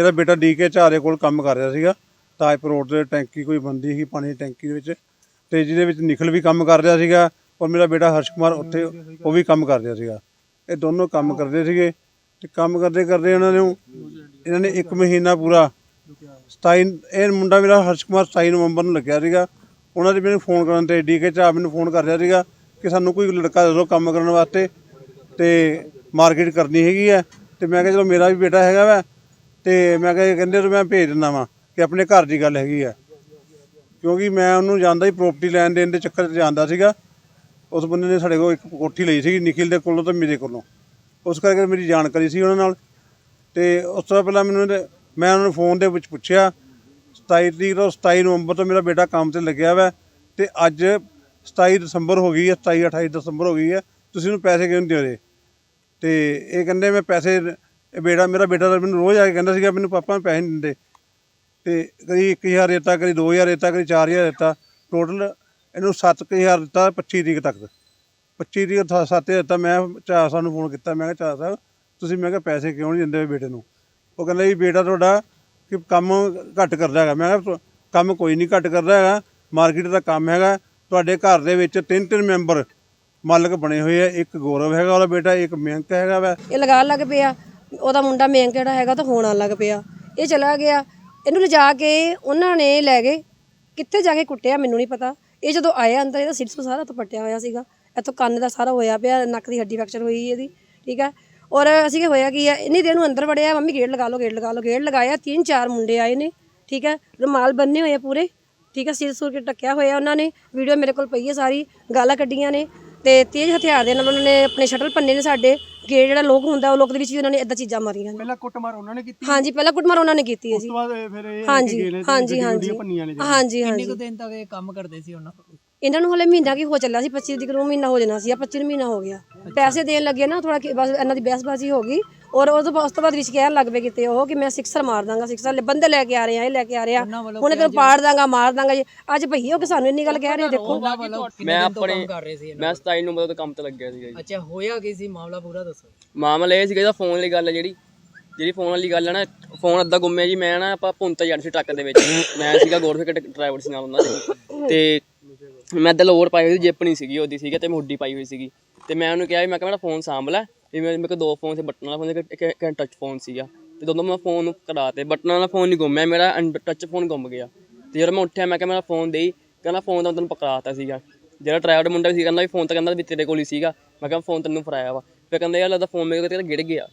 ਮੇਰਾ ਬੇਟਾ ਡੀਕੇ ਝਾਰੇ ਕੋਲ ਕੰਮ ਕਰ ਰਿਹਾ ਸੀਗਾ, ਤਾਜਪੁਰ ਰੋਡ ਤੇ ਟੈਂਕੀ ਕੋਈ ਬੰਦੀ ਸੀ ਪਾਣੀ ਦੀ ਟੈਂਕੀ ਦੇ ਵਿੱਚ ਤੇ ਜਿਹਦੇ ਵਿੱਚ ਨਿਖਲ ਵੀ ਕੰਮ ਕਰ ਰਿਹਾ ਸੀਗਾ ਔਰ ਮੇਰਾ ਬੇਟਾ ਹਰਸ਼ ਕੁਮਾਰ ਉੱਥੇ ਉਹ ਵੀ ਕੰਮ ਕਰ ਰਿਹਾ ਸੀਗਾ। ਇਹ ਦੋਨੋਂ ਕੰਮ ਕਰਦੇ ਸੀਗੇ ਤੇ ਕੰਮ ਕਰਦੇ ਕਰਦੇ ਇਹਨਾਂ ਨੂੰ ਇਹਨਾਂ ਨੇ ਇੱਕ ਮਹੀਨਾ ਪੂਰਾ 27 ਇਹ ਮੁੰਡਾ ਮੇਰਾ ਹਰਸ਼ ਕੁਮਾਰ 27 ਨਵੰਬਰ ਨੂੰ ਲੱਗਿਆ ਸੀਗਾ। ਉਹਨਾਂ ਦੇ ਮੈਨੂੰ ਫੋਨ ਕਰਨ ਤੇ ਡੀਕੇ ਝਾ ਮੈਨੂੰ ਫੋਨ ਕਰ ਰਿਹਾ ਸੀਗਾ ਕਿ ਸਾਨੂੰ ਕੋਈ ਲੜਕਾ ਦੇ ਦਿਓ ਕੰਮ ਕਰਨ ਵਾਸਤੇ ਤੇ ਮਾਰਕੀਟ ਕਰਨੀ ਹੈਗੀ ਹੈ ਤੇ ਮੈਂ ਕਿਹਾ ਚਲੋ ਮੇਰਾ ਵੀ ਬੇਟਾ ਹੈਗਾ ਵਾ ਤੇ ਮੈਂ ਕਿਹਾ ਕਹਿੰਦੇ ਤੇ ਮੈਂ ਭੇਜ ਦਿੰਦਾ ਵਾਂ ਕਿ ਆਪਣੇ ਘਰ ਦੀ ਗੱਲ ਹੈਗੀ ਆ। ਕਿਉਂਕਿ ਮੈਂ ਉਹਨੂੰ ਜਾਂਦਾ ਹੀ ਪ੍ਰਾਪਰਟੀ ਲੈਣ ਦੇਣ ਦੇ ਚੱਕਰ 'ਚ ਜਾਂਦਾ ਸੀਗਾ। ਉਸ ਬੰਦੇ ਨੇ ਸਾਡੇ ਕੋਲ ਇੱਕ ਕੋਠੀ ਲਈ ਸੀਗੀ ਨਿਖਿਲ ਦੇ ਕੋਲੋਂ ਤੇ ਮੇਰੇ ਕੋਲੋਂ। ਉਸ ਕਰਕੇ ਮੇਰੀ ਜਾਣਕਾਰੀ ਸੀ ਉਹਨਾਂ ਨਾਲ। ਤੇ ਉਸ ਤੋਂ ਪਹਿਲਾਂ ਮੈਨੂੰ ਇਹਦੇ- ਮੈਂ ਉਹਨਾਂ ਨੂੰ ਫੋਨ ਦੇ ਵਿੱਚ ਪੁੱਛਿਆ 27 ਤਰੀਕ ਤੋਂ 27 ਨਵੰਬਰ ਤੋਂ ਮੇਰਾ ਬੇਟਾ ਕੰਮ ਤੇ ਲੱਗਿਆ ਵਾ ਤੇ ਅੱਜ 27 ਦਸੰਬਰ ਹੋ ਗਈ ਹੈ 27 28 ਦਸੰਬਰ ਹੋ ਗਈ ਹੈ। ਤੁਸੀਂ ਉਹਨੂੰ ਪੈਸੇ ਕਿਉਂ ਨਹੀਂ ਦੇ ਰਹੇ ਤੇ ਇਹ ਕਹਿੰਦੇ ਮੈਂ ਪੈਸੇ ਇਹ ਬੇਟਾ ਮੇਰਾ ਬੇਟਾ ਤਾਂ ਮੈਨੂੰ ਰੋਜ਼ ਆ ਕੇ ਕਹਿੰਦਾ ਸੀਗਾ, ਮੈਨੂੰ ਪਾਪਾ ਪੈਸੇ ਨਹੀਂ ਦਿੰਦੇ। ਤੇ ਕਦੀ 1000 ਦਿੱਤਾ, ਕਦੀ 2000 ਦਿੱਤਾ, ਕਦੀ 4000 ਦਿੱਤਾ। ਟੋਟਲ ਇਹਨੂੰ 7000 ਦਿੱਤਾ 25 ਤਰੀਕ ਤੱਕ। 25 ਤਰੀਕ ਤੋਂ 7 ਦਿੱਤਾ, ਮੈਂ ਚਾਰ ਸਾਹਿਬ ਨੂੰ ਫੋਨ ਕੀਤਾ। ਮੈਂ ਕਿਹਾ, ਚਾਰ ਸਾਹਿਬ ਤੁਸੀਂ ਮੈਂ ਕਿਹਾ ਪੈਸੇ ਕਿਉਂ ਨਹੀਂ ਦਿੰਦੇ ਬੇਟੇ ਨੂੰ? ਉਹ ਕਹਿੰਦਾ ਜੀ ਬੇਟਾ ਤੁਹਾਡਾ ਕਿ ਕੰਮ ਘੱਟ ਕਰਦਾ ਹੈਗਾ। ਮੈਂ ਕਿਹਾ, ਕੰਮ ਕੋਈ ਨਹੀਂ ਘੱਟ ਕਰਦਾ ਹੈਗਾ। ਮਾਰਕੀਟ ਦਾ ਕੰਮ ਹੈਗਾ। ਤੁਹਾਡੇ ਘਰ ਦੇ ਵਿੱਚ ਤਿੰਨ ਤਿੰਨ ਮੈਂਬਰ ਮਾਲਕ ਬਣੇ ਹੋਏ ਆ। ਇੱਕ ਗੌਰਵ ਹੈਗਾ ਉਹਦਾ ਬੇਟਾ, ਇੱਕ ਮਿਹਨਤ ਹੈਗਾ ਵਾ। ਇਹ ਲਗਾਉਣ ਲੱਗ ਪਿਆ। ਉਹਦਾ ਮੁੰਡਾ ਮੇਨ ਕਿਹੜਾ ਹੈਗਾ ਤਾਂ ਹੋਣ ਲੱਗ ਪਿਆ। ਇਹ ਚਲਾ ਗਿਆ। ਇਹਨੂੰ ਲਿਜਾ ਕੇ ਉਹਨਾਂ ਨੇ ਲੈ ਗਏ। ਕਿੱਥੇ ਜਾ ਕੇ ਕੁੱਟਿਆ ਮੈਨੂੰ ਨਹੀਂ ਪਤਾ। ਇਹ ਜਦੋਂ ਆਇਆ ਅੰਦਰ, ਇਹਦਾ ਸਿਰ ਸੁ ਸਾਰਾ ਤੋਂ ਪੱਟਿਆ ਹੋਇਆ ਸੀਗਾ। ਇੱਥੋਂ ਕੰਨ ਦਾ ਸਾਰਾ ਹੋਇਆ ਪਿਆ, ਨੱਕ ਦੀ ਹੱਡੀ ਫ੍ਰੈਕਚਰ ਹੋਈ ਇਹਦੀ, ਠੀਕ ਹੈ। ਔਰ ਅਸੀਂ ਕਿ ਹੋਇਆ ਕੀ ਹੈ? ਇੰਨੀ ਦੇਰ ਨੂੰ ਅੰਦਰ ਵੜਿਆ, ਮੰਮੀ ਗੇਟ ਲਗਾ ਲਓ ਗੇਟ ਲਗਾ ਲਓ ਗੇਟ ਲਗਾਇਆ। ਤਿੰਨ ਚਾਰ ਮੁੰਡੇ ਆਏ ਨੇ, ਠੀਕ ਹੈ। ਰੁਮਾਲ ਬੰਨੇ ਹੋਏ ਆ ਪੂਰੇ, ਠੀਕ ਹੈ। ਸਿਰ ਸੁਰ ਕੇ ਟੱਕਿਆ ਹੋਇਆ ਉਹਨਾਂ ਨੇ। ਵੀਡੀਓ ਮੇਰੇ ਕੋਲ ਪਈ ਹੈ ਸਾਰੀ, ਗਾਲਾਂ ਕੱਢੀਆਂ ਨੇ। ਤੇ ਤੇਜ਼ ਹਥਿਆਰ ਦੇ ਨਾਲ ਉਹਨਾਂ ਨੇ ਆਪਣੇ ਸ਼ਟਲ ਪੰਨੇ ਨੇ ਸਾਡੇ। ਗੇਟ ਜਿਹੜਾ ਲੋਕ ਹੁੰਦਾ ਉਹ ਲੋਕ ਦੇ ਵਿੱਚ ਵੀ ਉਹਨਾਂ ਨੇ ਇਦਾਂ ਚੀਜ਼ਾਂ ਮਾਰੀਆਂ ਨੇ। ਪਹਿਲਾਂ ਕੁੱਟਮਾਰ ਉਹਨਾਂ ਨੇ ਕੀਤੀ? ਹਾਂਜੀ ਪਹਿਲਾਂ ਕੁੱਟਮਾਰ ਉਹਨਾਂ ਨੇ ਕੀਤੀ ਹੈ ਉਸ ਜੀ ਤੋਂ ਬਾਅਦ ਇਹ ਫਿਰ ਇਹ ਹਾਂਜੀ ਗਏ ਨੇ ਤੇ ਹਾਂਜੀ ਹਾਂਜੀ। ਗੁੱਡੀਆਂ ਭੰਨੀਆਂ ਨੇ ਹਾਂਜੀ ਹਾਂਜੀ ਕਿੰਨੇ ਕੁ ਦਿਨ ਤੱਕ ਇਹ ਕੰਮ ਕਰਦੇ ਸੀ ਉਹਨਾਂ ਇਹਨਾਂ ਨੂੰ ਹਲੇ ਮਹੀਨਾ ਕੀ ਹੋ ਚੱਲਿਆ ਸੀ 25 ਤਰੀਕ ਨੂੰ ਮਹੀਨਾ ਹੋ ਜਾਣਾ ਸੀ ਆ 25 ਨੂੰ ਮਹੀਨਾ ਹੋ ਗਿਆ। ਪੈਸੇ ਦੇਣ ਲੱਗੇ ਨਾ ਥੋੜਾ ਬਸ ਇਹਨਾਂ ਦੀ ਬਹਿਸਬਾਜ਼ੀ ਹੋ ਗਈ। ਔਰ ਉਸ ਤੋਂ ਬਾਅਦ ਉਸ ਤੋਂ ਬਾਅਦ ਵਿੱਚ ਕਹਿਣ ਲੱਗ ਪਏ ਕਿਤੇ ਉਹ ਕਿ ਮੈਂ ਸਿਕਸਰ ਮਾਰ ਦਾਂਗਾ ਸਿਕਸਰ ਬੰਦੇ ਲੈ ਕੇ ਆ ਰਹੇ ਆ ਇਹ ਲੈ ਕੇ ਆ ਰਹੇ ਆ। ਹੁਣ ਤੈਨੂੰ ਪਾੜ ਦਾਂਗਾ ਮਾਰ ਦਾਂਗਾ ਜੀ। ਅੱਜ ਭਈਏ ਹੋ ਕੇ ਸਾਨੂੰ ਇੰਨੀ ਗੱਲ ਕਹਿ ਰਹੇ ਆ, ਦੇਖੋ। ਉਹਨਾਂ ਵੱਲੋਂ ਕਿੰਨੇ ਮੈਂ ਦਿਨ ਤੋਂ ਆਪਣੇ ਕੰਮ ਕਰ ਰਹੇ ਸੀ ਇਹਨਾਂ ਮੈਂ 27 ਨੰਬਰ ਤੋਂ ਕੰਮ ਤੇ ਲੱਗਿਆ ਸੀਗਾ ਜੀ। ਅੱਛਾ ਹੋਇਆ ਕੀ ਸੀ? ਮਾਮਲਾ ਪੂਰਾ ਦੱਸੋ। ਮਾਮਲਾ ਇਹ ਸੀਗਾ ਇਹਦਾ ਫੋਨ ਵਾਲੀ ਗੱਲ ਹੈ ਜਿਹੜੀ। ਜਿਹੜੀ ਫੋਨ ਵਾਲੀ ਗੱਲ ਹੈ ਨਾ ਫੋਨ ਅੱਧਾ ਗੁੰਮਿਆ ਜੀ। ਮੈਂ ਨਾ ਆਪਾਂ ਭੁੰਤਾ ਜਾਣ ਸੀ ਟਰੱਕ ਦੇ ਵਿੱਚ। ਮੈਂ ਸੀਗਾ ਗੋਰਫਿਕ ਡਰਾਈਵਰ ਸੀ ਨਾਲ ਉਹਨਾਂ ਦੇ। ਤੇ ਮੈਂ ਲੋੜ ਪਾਈ ਹੋਈ ਸੀ ਜਿੱਪ ਨਹੀਂ ਸੀਗੀ ਉਹਦੀ ਸੀਗਾ ਤੇ ਮੈਂ ਹੁੱਡੀ ਪਾਈ ਹੋਈ ਸੀਗੀ। ਤੇ ਮੈਂ ਉਹਨੂੰ ਕਿਹਾ ਵੀ ਮੈਂ ਕਿਹਾ ਮੇਰਾ ਫੋਨ ਸਾਂਭ ਲੈ। ਵੀ ਮੇਰੇ ਮੇਰੇ ਕੋਲ ਦੋ ਫੋਨ ਸੀ, ਬਟਨ ਵਾਲਾ ਫੋਨ ਇੱਕ ਇੱਕ ਟੱਚ ਫੋਨ ਸੀਗਾ। ਤੇ ਦੋਨੋਂ ਮੈਂ ਫੋਨ ਨੂੰ ਕਰਾਤੇ ਬਟਨ ਵਾਲਾ ਫੋਨ ਨਹੀਂ ਗੁੰਮਿਆ, ਮੇਰਾ ਟੱਚ ਫੋਨ ਗੁੰਮ ਗਿਆ। ਤੇ ਜਦੋਂ ਮੈਂ ਉੱਠਿਆ, ਮੈਂ ਕਿਹਾ ਮੇਰਾ ਫੋਨ ਦੇਈ, ਕਹਿੰਦਾ ਫੋਨ ਤਾਂ ਤੈਨੂੰ ਪਕੜਾਤਾ ਸੀਗਾ। ਜਿਹੜਾ ਡਰਾਈਵਰ ਮੁੰਡਾ ਸੀ ਕਹਿੰਦਾ ਵੀ ਫੋਨ ਤਾਂ ਕਹਿੰਦਾ ਵੀ ਤੇਰੇ ਕੋਲ ਹੀ ਸੀਗਾ। ਮੈਂ ਕਿਹਾ ਫੋਨ ਤੈਨੂੰ ਫੜਾਇਆ ਵਾ। ਫਿਰ ਕਹਿੰਦਾ, ਯਾਰ ਲੱਗਦਾ ਫੋਨ ਮੇਰੇ ਕੋਲ ਤੇ ਗਿਰ ਗਿਆ।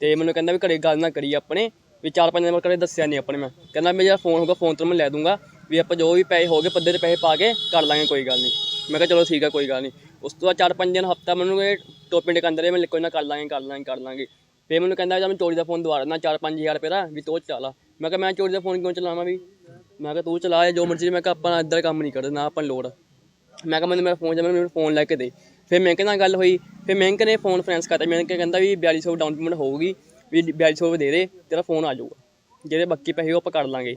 ਤੇ ਮੈਨੂੰ ਕਹਿੰਦਾ ਵੀ ਘਰੇ ਗੱਲ ਨਾ ਕਰੀ ਆਪਣੇ। ਵੀ ਚਾਰ ਪੰਜ ਨੰਬਰ ਕਦੇ ਦੱਸਿਆ ਨਹੀਂ ਆਪਣੇ ਮੈਂ। ਕਹਿੰਦਾ ਮੈਂ ਜਿਹੜਾ ਫੋਨ ਹੋਊਗਾ ਫੋਨ ਤੋਂ ਮੈਂ ਲੈ ਦੂੰਗਾ। ਵੀ ਆਪਾਂ ਜੋ ਵੀ ਪੈਸੇ ਹੋਗੇ ਪੱਦੇ ਤੇ ਪੈਸੇ ਪਾ ਕੇ ਕਰ ਲਾਂਗੇ, ਕੋਈ ਗੱਲ ਨਹੀਂ। ਮੈਂ ਕਿਹਾ ਚਲੋ ਠੀਕ ਆ, ਕੋਈ ਗੱਲ ਨਹੀਂ। ਉਸ ਤੋਂ ਬਾਅਦ ਚਾਰ ਪੰਜ ਦਿਨ, ਹਫਤਾ ਮੈਨੂੰ ਇਹ ਟੋਪੇ ਦੇ ਕੰਦਰੇ ਮੈਂ ਕੋਈ ਨਾ ਕਰ ਲਾਂਗੇ ਕਰ ਲਾਂਗੇ ਕਰ ਲਾਂਗੇ। ਫਿਰ ਮੈਨੂੰ ਕਹਿੰਦਾ ਜਦ ਮੈਂ ਚੋਰੀ ਦਾ ਫੋਨ ਦਵਾ ਦਿੰਦਾ 4-5000 ਰੁਪਏ ਦਾ, ਵੀ ਤੂੰ ਚਲਾ ਮੈਂ ਕਿਹਾ ਮੈਂ ਚੋਰੀ ਦਾ ਫੋਨ ਕਿਉਂ ਚਲਾਵਾਂ ਵੀ? ਮੈਂ ਕਿਹਾ ਤੂੰ ਚਲਾ, ਜੋ ਮਰਜ਼ੀ, ਮੈਂ ਕਿਹਾ ਆਪਾਂ ਇੱਧਰ ਕੰਮ ਨਹੀਂ ਕਰਦੇ, ਨਾ ਆਪਾਂ ਲੋੜ। ਮੈਂ ਕਿਹਾ ਮੈਨੂੰ ਮੇਰਾ ਫੋਨ ਜਮਾ ਮੈਨੂੰ ਫੋਨ ਲੈ ਕੇ ਦੇ। ਫਿਰ ਮੈਂ ਨਾਲ ਗੱਲ ਹੋਈ, ਫਿਰ ਮੈਂ ਨੇ ਫੋਨ ਫਾਈਨੈਂਸ ਕਰਤਾ। ਮੈਂ ਕਹਿੰਦਾ ਵੀ 4200 ਡਾਊਨ ਪੇਮੈਂਟ ਹੋਊਗੀ। ਵੀ 4200 ਦੇ ਦੇ, ਤੇਰਾ ਫੋਨ ਆ ਜਾਊਗਾ। ਜਿਹੜੇ ਬਾਕੀ ਪੈਸੇ ਉਹ ਆਪਾਂ ਕਰ ਲਾਂਗੇ।